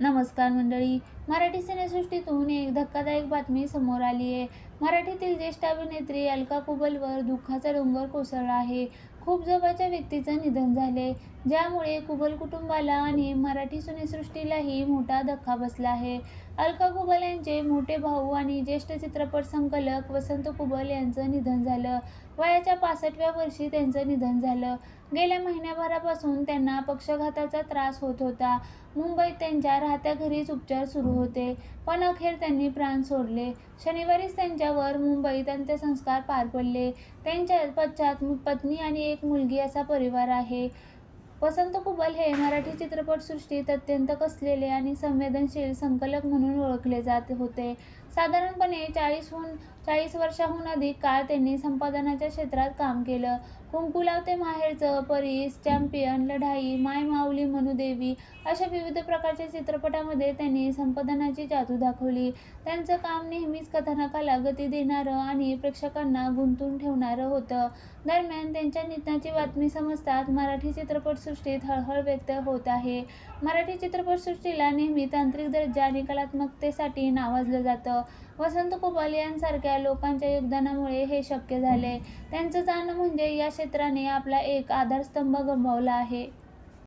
नमस्कार मंडळी. मराठी सिनेसृष्टीतून एक धक्कादायक बातमी समोर आली आहे. मराठीतील ज्येष्ठ अभिनेत्री अलका कुबलवर दुःखाचा डोंगर कोसळला आहे. खूप जवळच्या व्यक्तीचं निधन झाले ज्यामुळे कुबल कुटुंबाला आणि मराठी सिनेसृष्टीलाही मोठा धक्का बसला आहे. अलका कुबल यांचे मोठे भाऊ आणि ज्येष्ठ चित्रपट संकलक वसंत कुबल यांचं निधन झालं. वयाच्या पासष्टव्या वर्षी त्यांचं निधन झालं. गेल्या महिन्याभरापासून त्यांना पक्षघाताचा त्रास होत होता. मुंबईत त्यांच्या राहत्या घरीच उपचार सुरू होते. पण अखेर त्यांनी प्राण सोडले. शनिवारीच त्यांच्यावर मुंबईत अंत्यसंस्कार पार पडले. त्यांच्या पश्चात पत्नी आणि एक मुलगी असा परिवार आहे. वसंत कुबल हे मराठी चित्रपटसृष्टीत अत्यंत कसलेले आणि संवेदनशील संकलक म्हणून ओळखले जात होते. साधारणपणे चाळीसहून चाळीस वर्षाहून अधिक काळ त्यांनी संपादनाच्या क्षेत्रात काम केलं. कुंकू लावते माहेरचं परीस चॅम्पियन लढाई माय माऊली मनुदेवी अशा विविध प्रकारच्या चित्रपटामध्ये त्यांनी संपादनाची जादू दाखवली. त्यांचं काम नेहमीच कथानकाला गती देणारं आणि प्रेक्षकांना गुंतून ठेवणारं होतं. दरम्यान त्यांच्या निधनाची बातमी समजतात मराठी चित्रपटसृष्टीत हळहळ व्यक्त होत आहे. मराठी चित्रपटसृष्टीला नेहमी तांत्रिक दर्जा आणि कलात्मकतेसाठी नावाजलं जातं. वसंत कुबल यांसारख्या लोकांच्या योगदानामुळे हे शक्य झाले. त्यांचं जाणं म्हणजे या क्षेत्राने आपला एक आधारस्तंभ गमावला आहे.